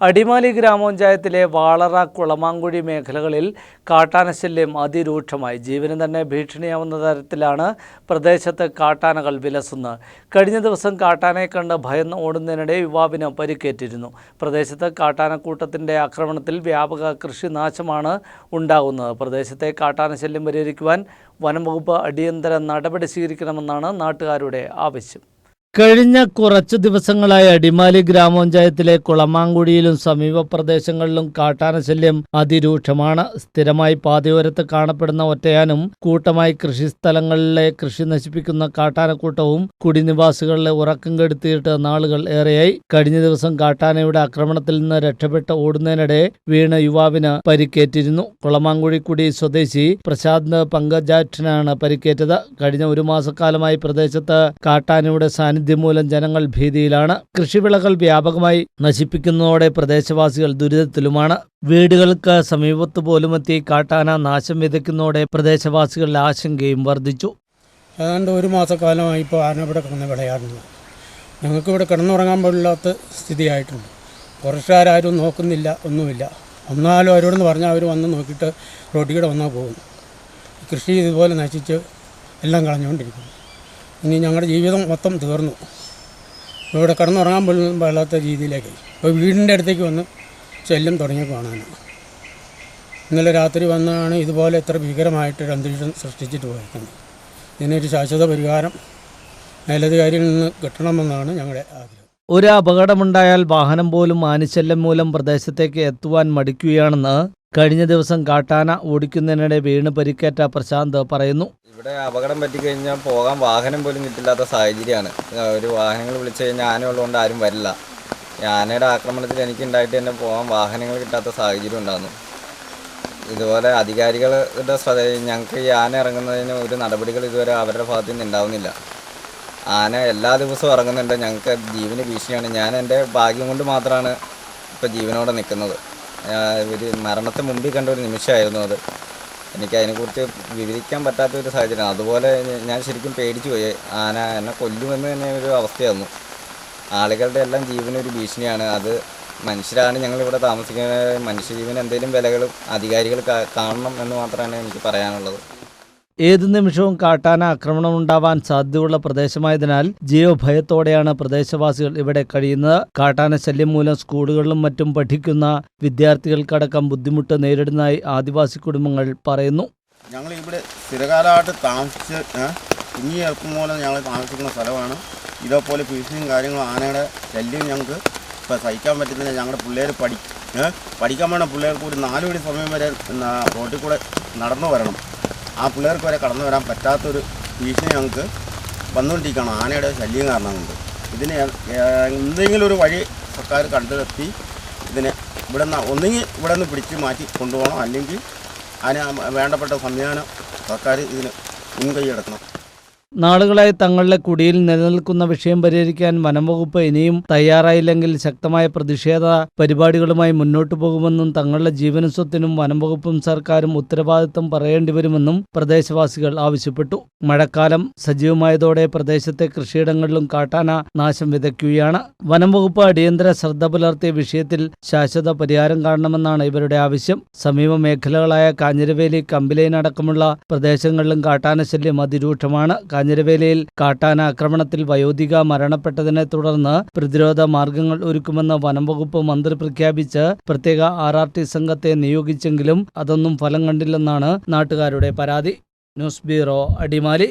അടിമാലി ഗ്രാമപഞ്ചായത്തിലെ വാളറ കുളമാങ്കുഴി മേഖലകളിൽ കാട്ടാനശല്യം അതിരൂക്ഷമായി. ജീവന് തന്നെ ഭീഷണിയാവുന്ന തരത്തിലാണ് പ്രദേശത്ത് കാട്ടാനകൾ വിലസുന്നത്. കഴിഞ്ഞ ദിവസം കാട്ടാനയെ കണ്ട് ഭയന്ന് ഓടുന്നതിനിടെ യുവാവിന് പരിക്കേറ്റിരുന്നു. പ്രദേശത്ത് കാട്ടാനക്കൂട്ടത്തിന്റെ ആക്രമണത്തിൽ വ്യാപക കൃഷിനാശമാണ് ഉണ്ടാകുന്നത്. പ്രദേശത്തെ കാട്ടാനശല്യം പരിഹരിക്കുവാൻ വനംവകുപ്പ് അടിയന്തര നടപടി സ്വീകരിക്കണമെന്നാണ് നാട്ടുകാരുടെ ആവശ്യം. കഴിഞ്ഞ കുറച്ചു ദിവസങ്ങളായി അടിമാലി ഗ്രാമപഞ്ചായത്തിലെ കുളമാങ്കുടിയിലും സമീപ പ്രദേശങ്ങളിലും കാട്ടാനശല്യം അതിരൂക്ഷമാണ്. സ്ഥിരമായി പാതയോരത്ത് കാണപ്പെടുന്ന ഒറ്റയാനും കൂട്ടമായി കൃഷിസ്ഥലങ്ങളിലെ കൃഷി നശിപ്പിക്കുന്ന കാട്ടാനക്കൂട്ടവും കുടിനിവാസികളിലെ ഉറക്കം കെടുത്തിയിട്ട് നാളുകൾ ഏറെയായി. കഴിഞ്ഞ ദിവസം കാട്ടാനയുടെ ആക്രമണത്തിൽ നിന്ന് രക്ഷപ്പെട്ട് ഓടുന്നതിനിടെ വീണ യുവാവിന് പരിക്കേറ്റിരുന്നു. കുളമാങ്കുഴിക്കുടി സ്വദേശി പ്രശാന്ത് പങ്കജാക്ഷനാണ് പരിക്കേറ്റത്. കഴിഞ്ഞ ഒരു മാസക്കാലമായി പ്രദേശത്ത് കാട്ടാനയുടെ സാന്നിധ്യം മൂലം ജനങ്ങൾ ഭീതിയിലാണ്. കൃഷിവിളകൾ വ്യാപകമായി നശിപ്പിക്കുന്നതോടെ പ്രദേശവാസികൾ ദുരിതത്തിലുമാണ്. വീടുകൾക്ക് സമീപത്ത് പോലുമെത്തി കാട്ടാന നാശം വിതയ്ക്കുന്നതോടെ പ്രദേശവാസികളുടെ ആശങ്കയും വർദ്ധിച്ചു. ഏതാണ്ട് ഒരു മാസക്കാലമായി ഇപ്പോൾ ആന ഇവിടെ കിടന്ന് വിളയാടുന്നത് ഞങ്ങൾക്ക് ഇവിടെ കിടന്നുറങ്ങാൻ പാടില്ലാത്ത സ്ഥിതിയായിട്ടുണ്ട്. പുറത്തുകാരും നോക്കുന്നില്ല ഒന്നുമില്ല. ഒന്നാലും അവരോടെന്ന് പറഞ്ഞാൽ അവർ വന്ന് നോക്കിയിട്ട് റോട്ടിൽ കൂടെ വന്നാൽ പോകുന്നു. കൃഷി ഇതുപോലെ നശിച്ച് എല്ലാം കളഞ്ഞുകൊണ്ടിരിക്കുന്നു. ഇനി ഞങ്ങളുടെ ജീവിതം മൊത്തം തീർന്നു. ഇവിടെ കിടന്നുറങ്ങാൻ പോലും പാടാത്ത രീതിയിലേക്ക്. ഇപ്പോൾ വീടിന്റെ അടുത്തേക്ക് വന്ന് ചെല്ലും തുടങ്ങി കാണാനാണ്. ഇന്നലെ രാത്രി വന്നാണ് ഇതുപോലെ ഇത്ര ഭീകരമായിട്ടൊരു അന്തരീക്ഷം സൃഷ്ടിച്ചിട്ട് പോയിരിക്കുന്നത് ഇതിനൊരു ശാശ്വത പരിഹാരം മേലധികാരിയിൽ നിന്ന് കിട്ടണമെന്നാണ് ഞങ്ങളുടെ ആഗ്രഹം. ഒരു അപകടമുണ്ടായാൽ വാഹനം പോലും ആനിശല്യം മൂലം പ്രദേശത്തേക്ക് എത്തുവാൻ മടിക്കുകയാണെന്ന് കഴിഞ്ഞ ദിവസം കാട്ടാന ഓടിക്കുന്നതിനിടെ വീണ് പരിക്കേറ്റ പ്രശാന്ത് പറയുന്നു. ഇവിടെ അപകടം പറ്റിക്കഴിഞ്ഞാൽ പോകാൻ വാഹനം പോലും കിട്ടില്ലാത്ത സാഹചര്യമാണ്. ഒരു വാഹനങ്ങൾ വിളിച്ചു കഴിഞ്ഞാൽ ആന ഉള്ളതുകൊണ്ട് ആരും വരില്ല. ആനയുടെ ആക്രമണത്തിൽ എനിക്കുണ്ടായിട്ട് തന്നെ പോകാൻ വാഹനങ്ങൾ കിട്ടാത്ത സാഹചര്യം ഉണ്ടാകുന്നു. ഇതുപോലെ അധികാരികളുടെ ശ്രദ്ധ ഞങ്ങൾക്ക് ഈ ആന ഇറങ്ങുന്നതിന് ഒരു നടപടികൾ ഇതുവരെ അവരുടെ ഭാഗത്തു നിന്ന് ഉണ്ടാവുന്നില്ല. ആന എല്ലാ ദിവസവും ഇറങ്ങുന്നുണ്ട്. ഞങ്ങൾക്ക് ജീവന് ഭീഷണിയാണ്. ഞാൻ എന്റെ ഭാഗ്യം കൊണ്ട് മാത്രമാണ് ഇപ്പോൾ ജീവനോടെ നിൽക്കുന്നത്. ഒരു മരണത്തെ മുമ്പിൽ കണ്ട ഒരു നിമിഷമായിരുന്നു അത്. എനിക്ക് അതിനെക്കുറിച്ച് വിവരിക്കാൻ പറ്റാത്ത ഒരു സാഹചര്യമാണ് അതുപോലെ ഞാൻ ശരിക്കും പേടിച്ചു പോയി. ആന എന്നെ കൊല്ലുമെന്ന് തന്നെ ഒരു അവസ്ഥയായിരുന്നു. ആളുകളുടെ എല്ലാം ജീവനൊരു ഭീഷണിയാണ്. അത് മനുഷ്യരാണ് ഞങ്ങളിവിടെ താമസിക്കുന്നത് മനുഷ്യജീവന് എന്തെങ്കിലും വിലകളും അധികാരികൾ കാണണം എന്ന് മാത്രമാണ് എനിക്ക് പറയാനുള്ളത്. ഏതു നിമിഷവും കാട്ടാന ആക്രമണം ഉണ്ടാവാൻ സാധ്യതയുള്ള പ്രദേശമായതിനാൽ ജീവഭയത്തോടെയാണ് പ്രദേശവാസികൾ ഇവിടെ കഴിയുന്നത്. കാട്ടാന ശല്യം മൂലം സ്കൂളുകളിലും മറ്റും പഠിക്കുന്ന വിദ്യാർത്ഥികൾക്കടക്കം ബുദ്ധിമുട്ട് നേരിടുന്നതായി ആദിവാസി കുടുംബങ്ങൾ പറയുന്നു. ഞങ്ങൾ ഇവിടെ സ്ഥിരകാലമായിട്ട് താമസിച്ച് കുഞ്ഞി എളുപ്പം മൂലം ഞങ്ങൾ താമസിക്കുന്ന സ്ഥലമാണ്. ഇതേപോലെ ഭീഷണിയും കാര്യങ്ങളും ആനയുടെ ശല്യം ഞങ്ങൾക്ക് ഇപ്പോൾ സഹിക്കാൻ പറ്റുന്നില്ല. ഞങ്ങളുടെ പിള്ളേർ പഠി പഠിക്കാൻ വേണ്ട പിള്ളേർക്ക് ഒരു നാല് മണി സമയം വരെ റോട്ടിൽ കൂടെ നടന്നു വരണം. ആ പിള്ളേർക്ക് വരെ കടന്നു വരാൻ പറ്റാത്തൊരു ഭീഷണി ഞങ്ങൾക്ക് വന്നുകൊണ്ടിരിക്കുകയാണ്. ആനയുടെ ശല്യം കാരണം കൊണ്ട് ഇതിന് എന്തെങ്കിലും ഒരു വഴി സർക്കാർ കണ്ടെത്തി ഇതിനെ ഇവിടെ നിന്ന് ഒന്നുകിൽ ഇവിടെ നിന്ന് പിടിച്ച് മാറ്റി കൊണ്ടുപോകണം. അല്ലെങ്കിൽ അതിന് വേണ്ടപ്പെട്ട സംവിധാനം സർക്കാർ ഇതിന് മുൻകൈ എടുക്കണം. നാളുകളായി തങ്ങളുടെ കുടിയിൽ നിലനിൽക്കുന്ന വിഷയം പരിഹരിക്കാൻ വനംവകുപ്പ് ഇനിയും തയ്യാറായില്ലെങ്കിൽ ശക്തമായ പ്രതിഷേധ പരിപാടികളുമായി മുന്നോട്ടു പോകുമെന്നും തങ്ങളുടെ ജീവനും സ്വത്തിനും വനംവകുപ്പും സർക്കാരും ഉത്തരവാദിത്തം പറയേണ്ടി വരുമെന്നും പ്രദേശവാസികൾ ആവശ്യപ്പെട്ടു. മഴക്കാലം സജീവമായതോടെ പ്രദേശത്തെ കൃഷിയിടങ്ങളിലും കാട്ടാന നാശം വിതയ്ക്കുകയാണ്. വനംവകുപ്പ് അടിയന്തര ശ്രദ്ധ പുലർത്തിയ വിഷയത്തിൽ ശാശ്വത പരിഹാരം കാണണമെന്നാണ് ഇവരുടെ ആവശ്യം. സമീപ മേഖലകളായ കാഞ്ഞിരവേലി കമ്പിലൈൻ അടക്കമുള്ള പ്രദേശങ്ങളിലും കാട്ടാന ശല്യം അതിരൂക്ഷമാണ്. കാഞ്ഞിരവേലിയിൽ കാട്ടാന ആക്രമണത്തിൽ വയോധിക മരണപ്പെട്ടതിനെ തുടർന്ന് പ്രതിരോധ മാർഗങ്ങൾ ഒരുക്കുമെന്ന് വനംവകുപ്പ് മന്ത്രി പ്രഖ്യാപിച്ച് പ്രത്യേക ആർ ആർ ടി സംഘത്തെ നിയോഗിച്ചെങ്കിലും അതൊന്നും ഫലം കണ്ടില്ലെന്നാണ് നാട്ടുകാരുടെ പരാതി. News bureau Adimali.